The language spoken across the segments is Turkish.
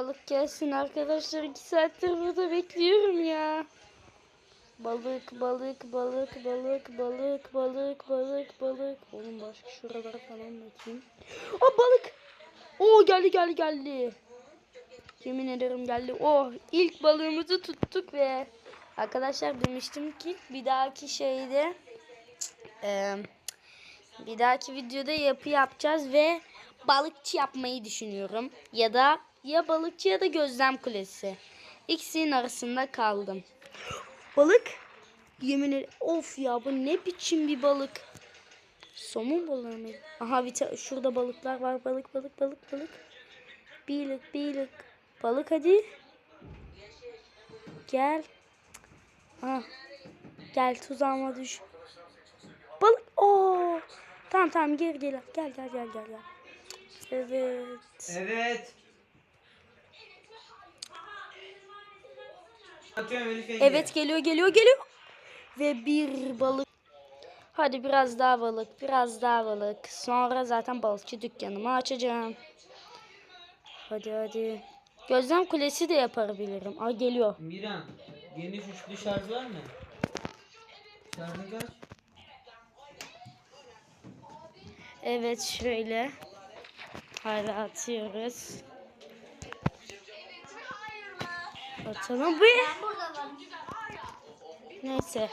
Balık gelsin arkadaşlar. 2 saattir burada bekliyorum ya. Balık, balık, balık, balık, balık, balık, balık, balık. Oğlum başka şuralara falan bakayım. Aa balık. Oo geldi geldi geldi. Yemin ederim geldi. Oh ilk balığımızı tuttuk ve arkadaşlar demiştim ki bir dahaki şeyde eee, bir dahaki videoda yapı yapacağız ve balıkçı yapmayı düşünüyorum. Ya da ya balıkçı ya da gözlem kulesi. İkisinin arasında kaldım. Balık? Yemin ederim. Of ya bu ne biçim bir balık. Somun balığı mı? Aha bir şurada balıklar var. Balık balık balık balık. Balık balık. Balık hadi. Gel. Ah. Gel tuzağıma düş. Balık. Oo. Tamam tamam gel. Gel gel gel gel. gel. Evet. Evet. Atıyorum Elif yenge. Evet geliyor geliyor geliyor. Ve bir balık. Hadi biraz daha balık, biraz daha balık. Sonra zaten balıkçı dükkanımı açacağım. Hadi hadi. Gözlem kulesi de yapabilirim. Aa geliyor. Miran, geniş uçlu şarj var mı? Şarjı kaç? Evet şöyle. Hadi atıyoruz. Atalım bu. Neyse.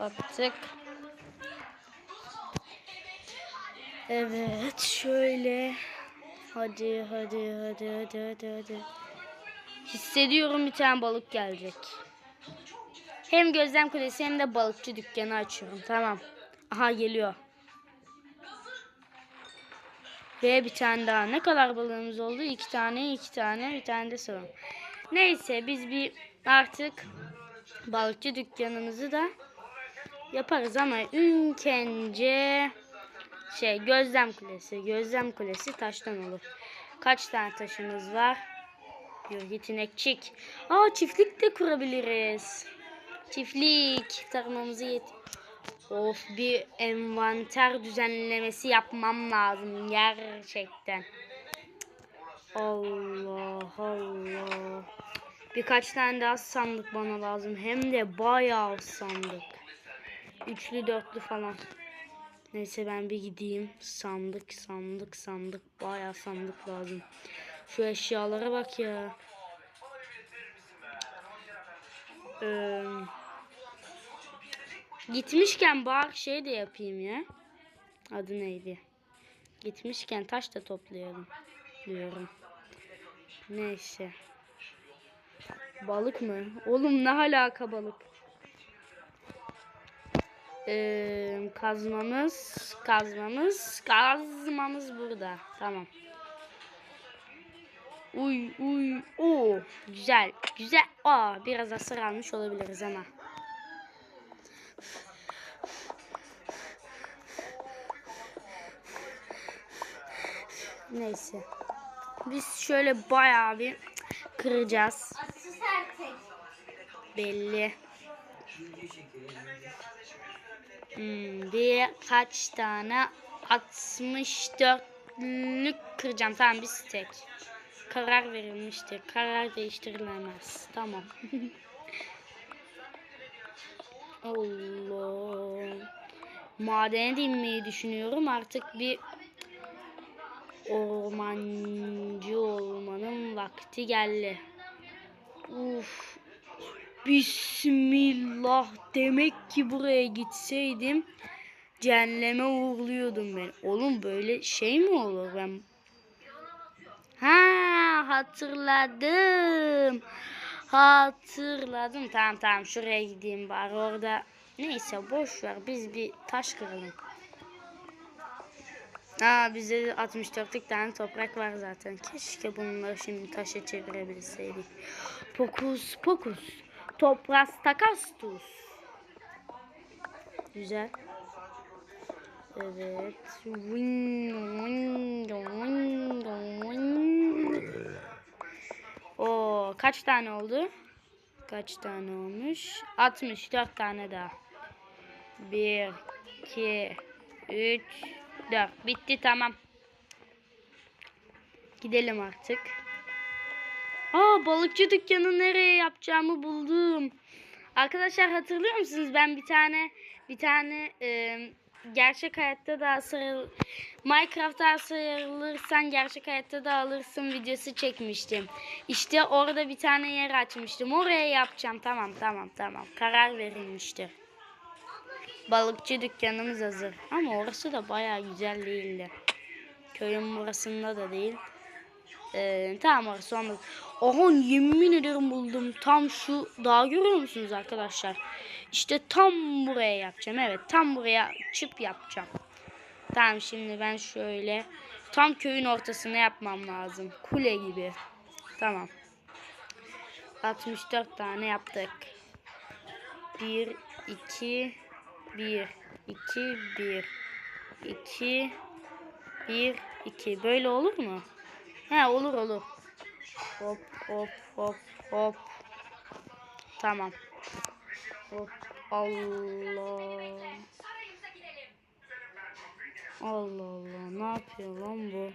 Attık. Evet şöyle. Hadi hadi hadi hadi hadi hadi. Hissediyorum bir tane balık gelecek. Hem gözlem kulesi hem de balıkçı dükkanı açıyorum. Tamam. Aha geliyor. Ve bir tane daha. Ne kadar balığımız oldu? İki tane, iki tane, bir tane de sorun. Neyse biz bir artık balıkçı dükkanımızı da yaparız ama ülkence şey gözlem kulesi. Gözlem kulesi taştan olur. Kaç tane taşımız var? Yürgit inekçik. Aa çiftlik de kurabiliriz. Çiftlik. Tarımımızı yet. Of bir envanter düzenlemesi yapmam lazım gerçekten. Allah Allah. Birkaç tane daha sandık bana lazım. Hem de bayağı sandık. Üçlü dörtlü falan. Neyse ben bir gideyim. Sandık sandık sandık. Bayağı sandık lazım. Şu eşyalara bak ya. Ee, gitmişken bak şey de yapayım ya. Adı neydi? Gitmişken taş da toplayalım diyorum. Neyse. Balık mı? Oğlum ne alaka balık? Ee, kazmamız, kazmamız, kazmamız burada. Tamam. Uy uy o güzel güzel. Aa biraz hasar almış olabiliriz ama. Neyse. Biz şöyle bayağı bir kıracağız. Belli. Hmm, birkaç tane 64'lük kıracağım. Tamam bir tek. Karar verilmiştir. Karar değiştirilemez. Tamam. Allah. Madene de inmeyi düşünüyorum. Artık bir ormancı olmanın vakti geldi. Uf. Bismillah demek ki buraya gitseydim cehenneme uğurluyordum ben. Oğlum böyle şey mi olur ben? Ha hatırladım. Hatırladım. Tamam tamam şuraya gideyim bari orada. Neyse boş ver biz bir taş kıralım. Aa bizde 64'lük tane toprak var zaten. Keşke bunları şimdi taşa çevirebilseydik. Pokus pokus. Topras takastus. Güzel. Evet. Wing, wing, wing, wing. Oo, kaç tane oldu? Kaç tane olmuş? 64 tane daha. 1 2 3 4 bitti tamam. Gidelim artık. Aa balıkçı dükkanı nereye yapacağımı buldum. Arkadaşlar hatırlıyor musunuz? Ben bir tane bir tane e, gerçek hayatta da sarıl Minecraft'ta sarılırsan gerçek hayatta da alırsın videosu çekmiştim. İşte orada bir tane yer açmıştım. Oraya yapacağım. Tamam tamam tamam. Karar verilmiştir. Balıkçı dükkanımız hazır. Ama orası da bayağı güzel değildi. Köyün burasında da değil. Ee, tamam orası olmaz. Oha yemin ederim buldum. Tam şu dağı görüyor musunuz arkadaşlar? İşte tam buraya yapacağım. Evet tam buraya çip yapacağım. Tamam şimdi ben şöyle tam köyün ortasına yapmam lazım. Kule gibi. Tamam. 64 tane yaptık. 1 2 1 2 1 2 1 2 böyle olur mu? He olur olur. Hop hop hop hop. Tamam. Hop Allah. Allah Allah ne yapıyor lan bu?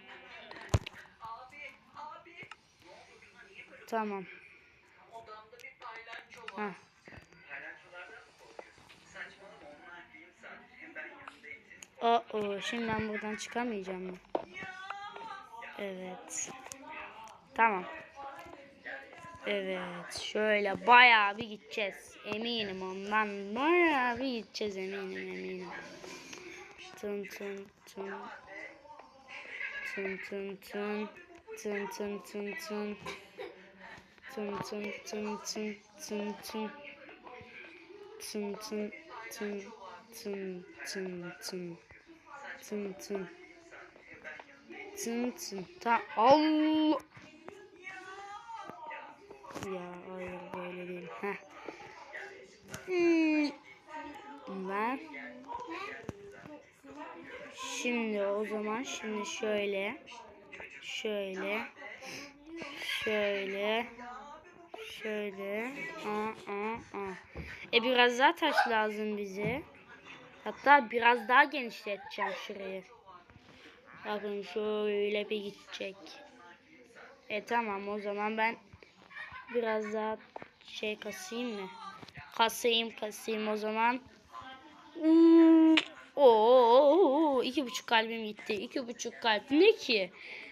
Tamam. Ha. Oh, oh, şimdi ben buradan çıkamayacağım mı? Evet. Tamam. Evet. Şöyle bayağı bir gideceğiz. Eminim ondan. Bayağı bir gideceğiz eminim eminim. Tın tın tın. Tın tın tın. Tın tın tın tın. Tın tın tın tın tın tın. Tın tın tın tın tın tın. Tın tın. Tın tın. Ta Allah. Ya hayır böyle değil. Heh. Hmm. Ben Şimdi o zaman şimdi şöyle şöyle şöyle şöyle aa, aa, aa. E biraz daha taş lazım bize. Hatta biraz daha genişleteceğim şurayı. Bakın şöyle bir gidecek. E tamam o zaman ben biraz daha şey kasayım mı? Kasayım kasayım o zaman. Hmm. Oo, iki buçuk kalbim gitti. İki buçuk kalp ne ki?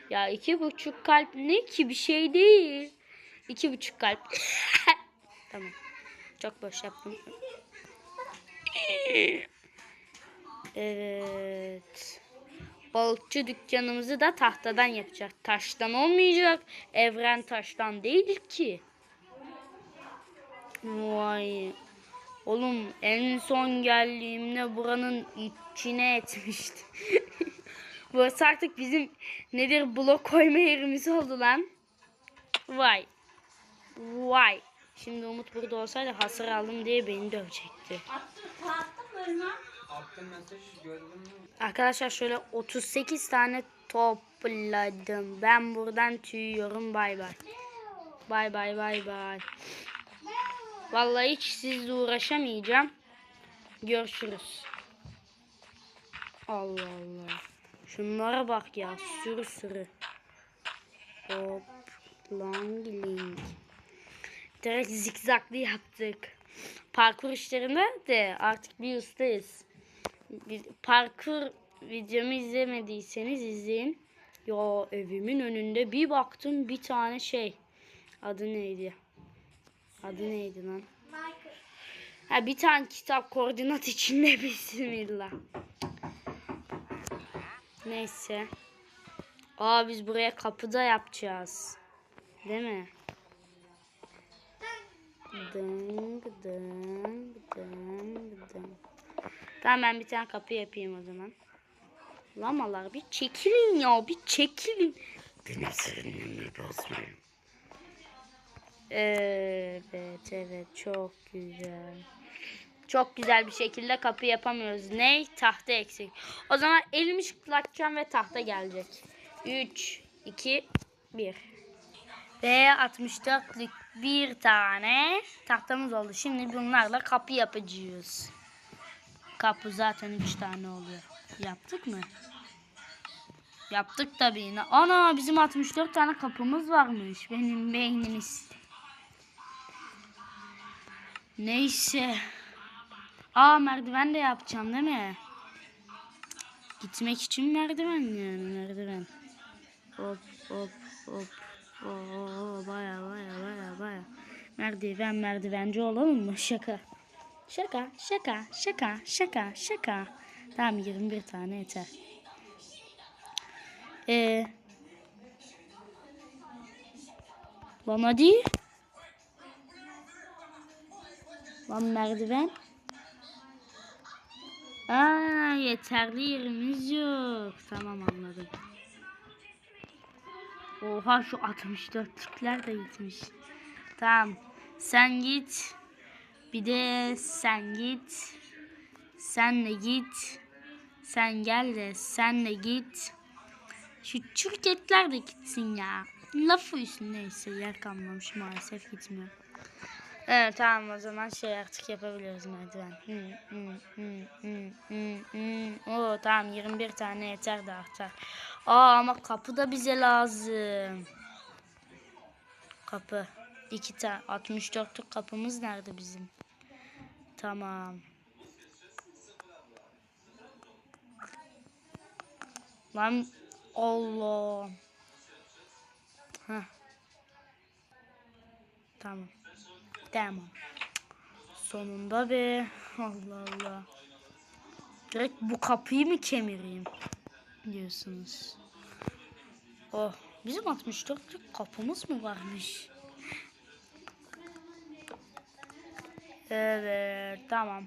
Ya iki buçuk kalp ne ki? Bir şey değil. İki buçuk kalp. tamam. Çok boş yaptım. Evet. Balıkçı dükkanımızı da tahtadan yapacak. Taştan olmayacak. Evren taştan değil ki. Vay. Oğlum en son geldiğimde buranın içine etmişti. Burası artık bizim nedir blok koyma yerimiz oldu lan. Vay. Vay. Şimdi Umut burada olsaydı hasar aldım diye beni dövecekti. Attım mesaj gördün mü? Arkadaşlar şöyle 38 tane topladım. Ben buradan tüyüyorum. Bay bay. Bay bay bay bay. Vallahi hiç sizle uğraşamayacağım. Görüşürüz. Allah Allah. Şunlara bak ya. Sürü sürü. Hop. Long link. Direkt zikzaklı yaptık. Parkur işlerinde de artık bir ustayız. Parkur videomu izlemediyseniz izleyin. Ya evimin önünde bir baktım bir tane şey. Adı neydi? Adı neydi lan? Ha bir tane kitap koordinat içinde bismillah. Neyse. Aa biz buraya kapıda yapacağız. Değil mi? Dın dın dın. Tamam ben bir tane kapı yapayım o zaman. Lamalar bir çekilin ya bir çekilin. Sırrımı bozmayın. Evet evet çok güzel. Çok güzel bir şekilde kapı yapamıyoruz. Ne? Tahta eksik. O zaman elimi şıklatacağım ve tahta gelecek. 3, 2, 1. Ve 64'lük bir tane tahtamız oldu. Şimdi bunlarla kapı yapacağız. Kapı zaten 3 tane oluyor. Yaptık mı? Yaptık tabii. Ana bizim 64 tane kapımız varmış. Benim beynimiz. Neyse. Aa merdiven de yapacağım değil mi? Gitmek için merdiven yani merdiven. Hop hop hop. Oo baya baya baya baya. Merdiven merdivenci olalım mı? Şaka. Şaka şaka şaka şaka şaka. Tamam 21 tane yeter. Ee, lan hadi. Lan merdiven. Aa, yeterli yerimiz yok. Tamam anladım. Oha şu 64'lükler de gitmiş. Tamam. Sen git. Bir de sen git. Sen de git. Sen gel de sen de git. Şu çürüketler de gitsin ya. Lafı üstünde neyse yer kalmamış maalesef gitmiyor. Evet tamam o zaman şey artık yapabiliriz merdiven. Hı, hı, hı, hı, hı, hı. Oo tamam 21 tane yeter de artar. Aa ama kapı da bize lazım. Kapı. İki tane 64'lük kapımız nerede bizim? Tamam. Lan Allah. Heh. Tamam. Tamam. Sonunda be. Allah Allah. Direkt bu kapıyı mı kemireyim? Diyorsunuz. Oh. Bizim 64'lük kapımız mı varmış? Evet. Tamam.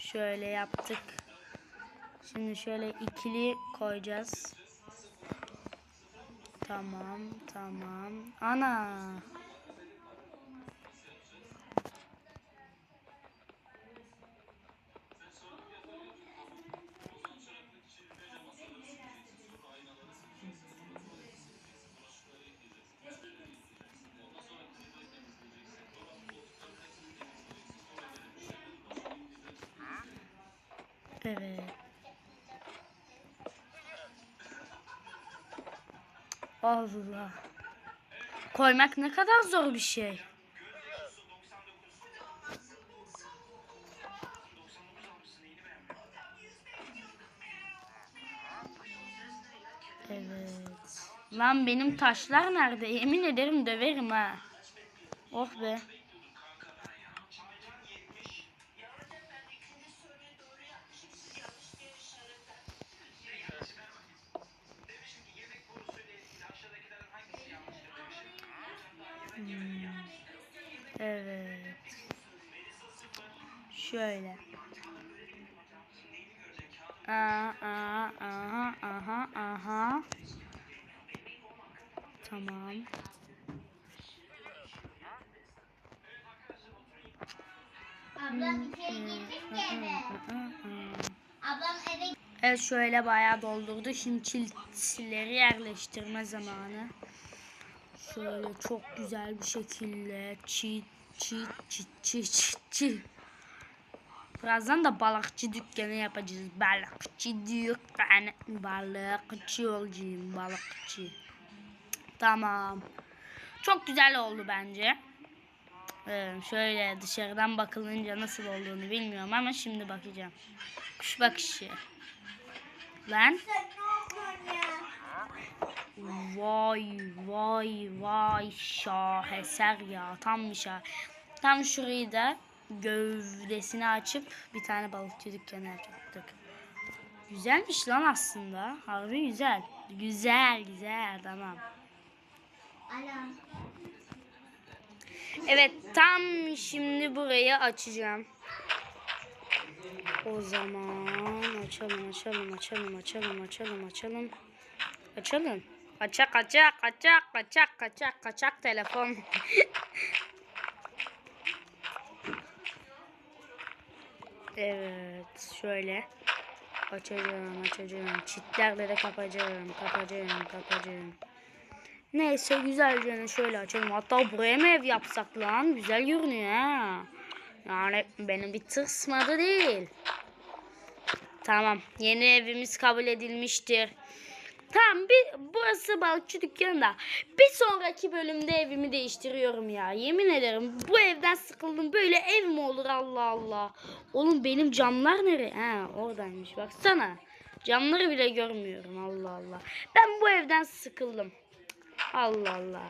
Şöyle yaptık. Şimdi şöyle ikili koyacağız. Tamam, tamam. Ana. Evet. Allah. Koymak ne kadar zor bir şey. Evet. Lan benim taşlar nerede? Yemin ederim döverim ha. Oh be. Şöyle bayağı doldurdu. Şimdi çiltileri yerleştirme zamanı. Şöyle çok güzel bir şekilde çit çit çit çit çit çit. Birazdan da balıkçı dükkanı yapacağız. Balıkçı dükkanı. Balıkçı olacağım. Balıkçı. Tamam. Çok güzel oldu bence. Ee, şöyle dışarıdan bakılınca nasıl olduğunu bilmiyorum ama şimdi bakacağım. Kuş bakışı. Lan. Vay vay vay şaheser ya tam şah. Tam şurayı da gövdesini açıp bir tane balıkçı dükkanı yapacaktık. Güzelmiş lan aslında. Harbi güzel. Güzel güzel tamam. Evet tam şimdi burayı açacağım. O zaman açalım açalım açalım açalım açalım açalım. Açalım. Kaçak kaçak kaçak kaçak kaçak kaçak telefon. evet şöyle. Açacağım açacağım. Çitlerle de kapacağım kapacağım kapacağım. Neyse güzelce şöyle açalım. Hatta buraya mı ev yapsak lan? Güzel görünüyor ha. Yani beni bir tırsmadı değil. Tamam. Yeni evimiz kabul edilmiştir. Tamam bir burası balıkçı dükkanı da. Bir sonraki bölümde evimi değiştiriyorum ya. Yemin ederim bu evden sıkıldım. Böyle ev mi olur Allah Allah. Oğlum benim camlar nereye? Ha oradaymış baksana. Camları bile görmüyorum Allah Allah. Ben bu evden sıkıldım. Allah Allah.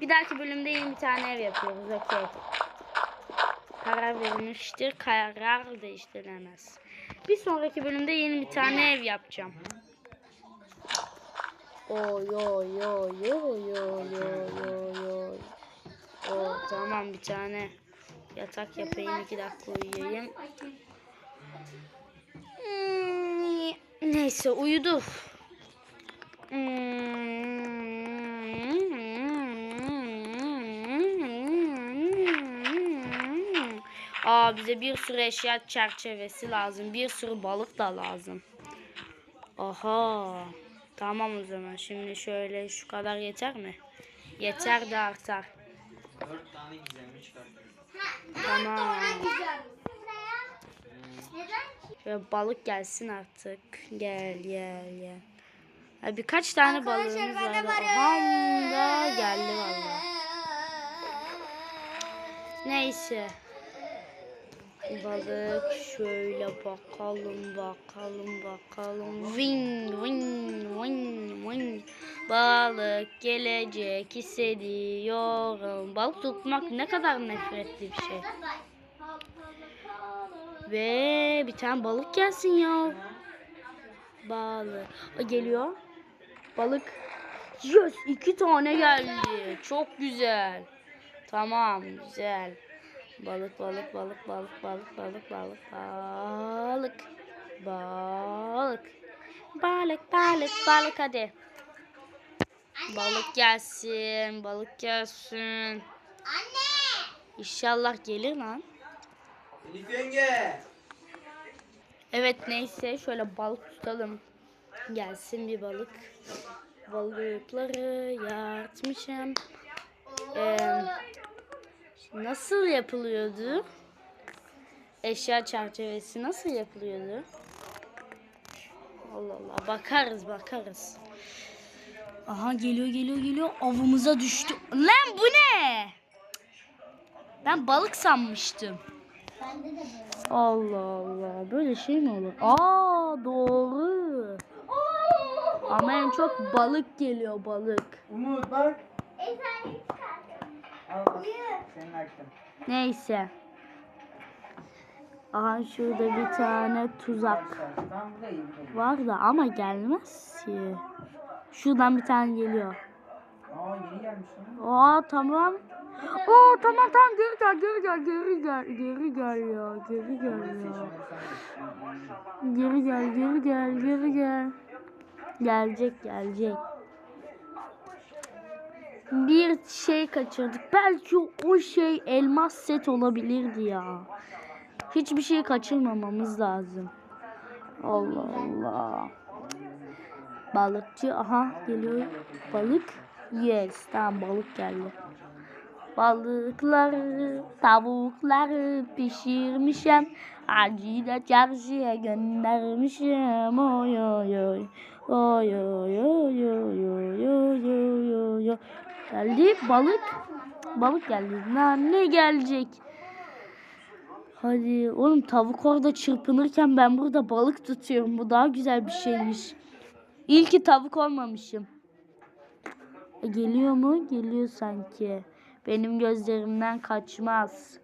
Bir dahaki bölümde yeni bir tane ev yapıyoruz. Okey. Karar verilmiştir. Karar değiştirilemez. Bir sonraki bölümde yeni bir tane ev yapacağım. Oy oy oy oy oy oy oy. O tamam bir tane yatak yapayım iki dakika uyuyayım. Hmm, Neyse uyudu. Hmm. Aa bize bir sürü eşya çerçevesi lazım. Bir sürü balık da lazım. Aha. Tamam o zaman. Şimdi şöyle şu kadar yeter mi? Yeter de artar. Dört tane gizemli çıkartıyorum. Tamam. Güzel. Neden ki? Şöyle balık gelsin artık. Gel gel gel. Ha, birkaç tane balığımız var. varım. Ham da geldi valla. Neyse. Balık şöyle bakalım bakalım bakalım. Wing wing wing wing. Balık gelecek hissediyorum. Balık tutmak ne kadar nefretli bir şey. Ve bir tane balık gelsin ya. Balık. O geliyor. Balık. Yes iki tane geldi. Çok güzel. Tamam güzel. Balık balık balık balık balık balık balık balık. Balık. Balık balık balık hadi. Balık gelsin. Balık gelsin. Anne. İnşallah gelir lan. Elif yenge. Evet neyse şöyle balık tutalım. Gelsin bir balık. Balıkları yartmışım. Ee, nasıl yapılıyordu? Eşya çerçevesi nasıl yapılıyordu? Allah Allah bakarız bakarız. Aha geliyor geliyor geliyor avımıza düştü. Lan bu ne? Ben balık sanmıştım. Bende de böyle. Allah Allah. Böyle şey mi olur? Aa doğru. Ama en çok balık geliyor balık. Umut bak. Efendim. Neyse. Aha şurada bir tane tuzak var da ama gelmez ki. Şuradan bir tane geliyor. Aa. Aa tamam. Oo tamam tamam geri gel geri gel geri gel geri gel ya geri gel ya. Geri gel, geri gel, geri gel. Gelecek, gelecek bir şey kaçırdık. Belki o şey elmas set olabilirdi ya. Hiçbir şey kaçırmamamız lazım. Allah Allah. Balıkçı aha geliyor. Balık. Yes tamam balık geldi. Balıkları, tavukları pişirmişim. Acile çarşıya göndermişim. Oy oy oy. Oy oy oy oy oy oy oy oy. Geldi balık. Balık geldi. Lan ne gelecek? Hadi oğlum tavuk orada çırpınırken ben burada balık tutuyorum. Bu daha güzel bir şeymiş. İyi ki tavuk olmamışım. E, geliyor mu? Geliyor sanki. Benim gözlerimden kaçmaz.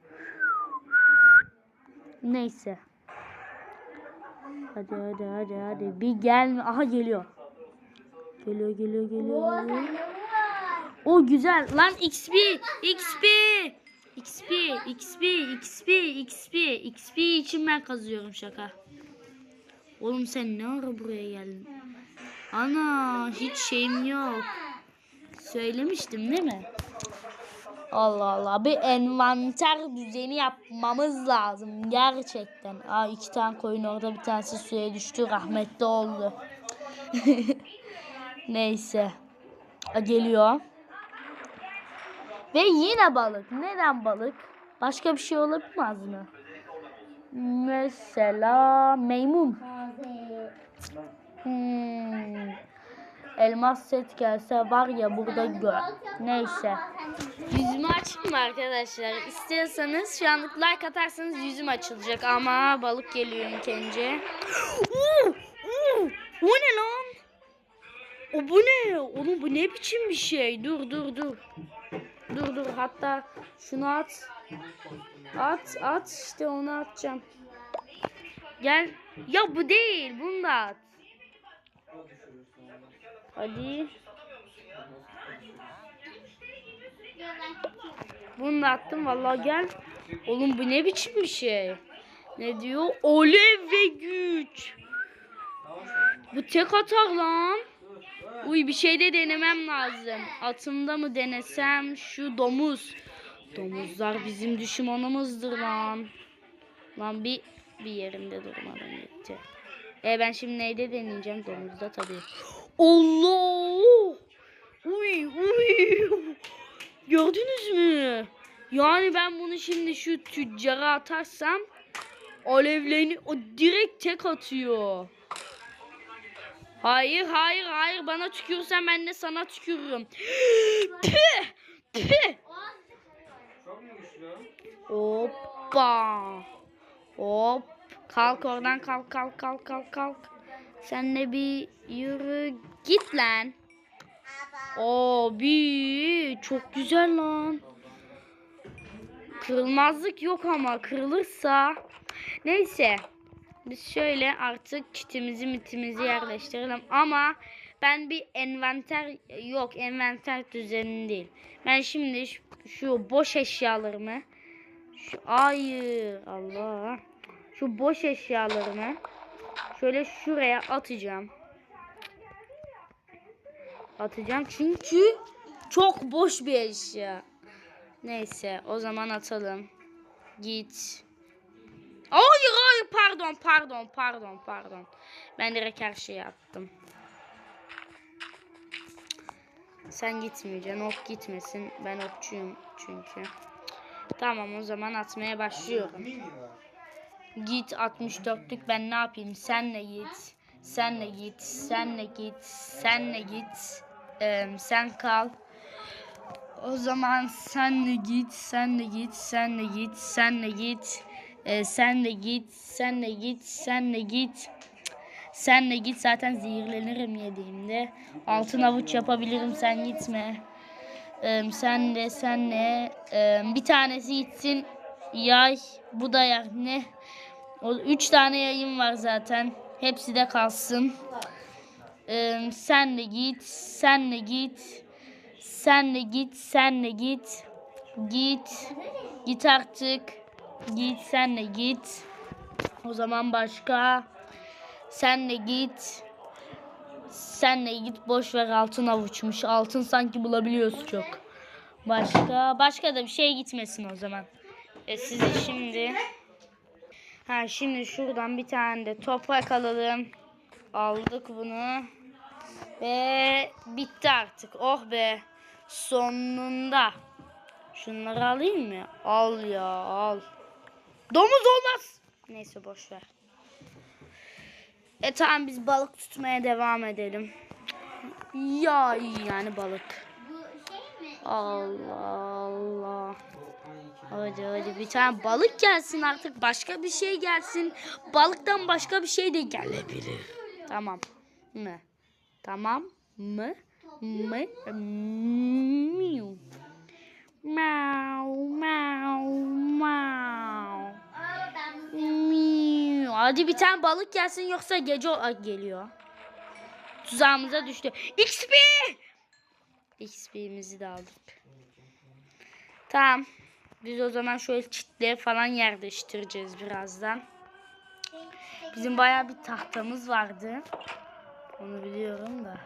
Neyse. Hadi hadi hadi hadi. Bir gelme. Aha geliyor. Geliyor geliyor geliyor. geliyor. O güzel. Lan XP. XP. XP. XP. XP. XP. XP için ben kazıyorum şaka. Oğlum sen ne ara buraya geldin? Ana hiç şeyim yok. Söylemiştim değil mi? Allah Allah bir envanter düzeni yapmamız lazım gerçekten. Aa iki tane koyun orada bir tanesi suya düştü rahmetli oldu. Neyse. Geliyor. Ve yine balık. Neden balık? Başka bir şey olamaz mı? Mesela maymun. Taze Hmm. Elmas set gelse var ya burada gör. Neyse. Yüzümü açayım mı arkadaşlar? İstiyorsanız şu anlık like atarsanız yüzüm açılacak ama balık geliyor ilk önce. O ne lan? O bu ne? Oğlum bu ne biçim bir şey? Dur dur dur. Dur dur hatta şunu at. At at işte onu atacağım. Gel. Ya bu değil. Bunu da at. Hadi. Bunu da attım vallahi gel. Oğlum bu ne biçim bir şey? Ne diyor? Olev ve güç. Bu tek atar lan. Uy bir şey de denemem lazım. Atımda mı denesem şu domuz. Domuzlar bizim düşmanımızdır lan. Lan bir bir yerinde durmadan gitti. E ben şimdi neyde deneyeceğim? Domuzda tabii. Allah! Uy uy. Gördünüz mü? Yani ben bunu şimdi şu tüccara atarsam alevlerini o direkt tek atıyor. Hayır hayır hayır bana tükürsen ben de sana tükürürüm. Püh! Püh! Hoppa. Hop. Kalk oradan kalk kalk kalk kalk kalk. Sen de bir yürü git lan. Abi çok güzel lan. Kırılmazlık yok ama kırılırsa. Neyse. Biz şöyle artık kitimizi mitimizi yerleştirelim. Ama ben bir envanter yok envanter düzeni değil. Ben şimdi şu, şu boş eşyalarımı şu hayır Allah. Şu boş eşyalarımı şöyle şuraya atacağım. Atacağım çünkü çok boş bir eşya. Neyse o zaman atalım. Git. Hayır hayır pardon pardon pardon pardon. Ben direkt her şeyi attım. Sen gitmeyeceksin. Ok gitmesin. Ben okçuyum çünkü. Tamam o zaman atmaya başlıyorum. Git 64'lük ben ne yapayım? Senle git. Senle git. Senle git. Senle git. Ee, sen kal. O zaman senle git. Senle git. Senle git. Senle git. Ee, senle git. Senle git. Senle git. Senle git zaten zehirlenirim yediğimde. Altın avuç yapabilirim sen gitme. Ee, sen de senle ee, bir tanesi gitsin yay bu da yay ne? O üç tane yayın var zaten. Hepsi de kalsın. Ee, sen de git, sen de git. Sen de git, sen de git. Git. Git artık. Git, sen de git. O zaman başka. Sen de git. Sen de git boş ver altın avuçmuş. Altın sanki bulabiliyoruz çok. Başka başka da bir şey gitmesin o zaman. E size şimdi ha şimdi şuradan bir tane de toprak alalım. Aldık bunu. Ve bitti artık. Oh be. Sonunda. Şunları alayım mı? Al ya al. Domuz olmaz. Neyse boş ver. E tamam biz balık tutmaya devam edelim. Ya iyi yani balık. Bu şey mi? Allah Allah. O 12. Hadi hadi bir tane balık gelsin artık. Başka bir şey gelsin. Balıktan başka bir şey de gelebilir. Tamam mı? Tamam mı? Mı? Miu. Mau mau mau. Hadi bir tane balık gelsin yoksa gece geliyor. Tuzağımıza düştü. XP! XP'mizi de aldık. Tamam. Biz o zaman şöyle çitleri falan yerleştireceğiz birazdan. Bizim bayağı bir tahtamız vardı. Onu biliyorum da.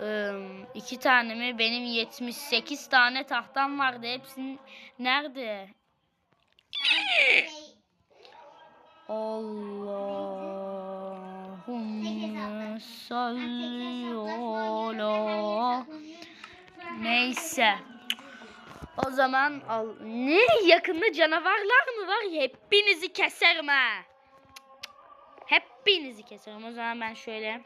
Ee, iki tane mi? Benim 78 tane tahtam vardı. Hepsinin nerede? Allahümme salli ala. Neyse. O zaman al. Ne? Yakında canavarlar mı var? Hepinizi keserim ha. Hep hepinizi keserim. O zaman ben şöyle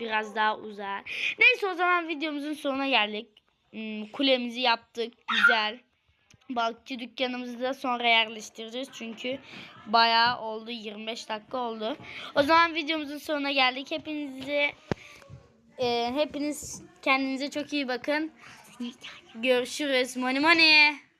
biraz daha uzağa. Neyse o zaman videomuzun sonuna geldik. Hmm, kulemizi yaptık. Güzel. Balıkçı dükkanımızı da sonra yerleştireceğiz. Çünkü bayağı oldu. 25 dakika oldu. O zaman videomuzun sonuna geldik. Hepinize e, hepiniz kendinize çok iyi bakın. Görüşürüz. Money money.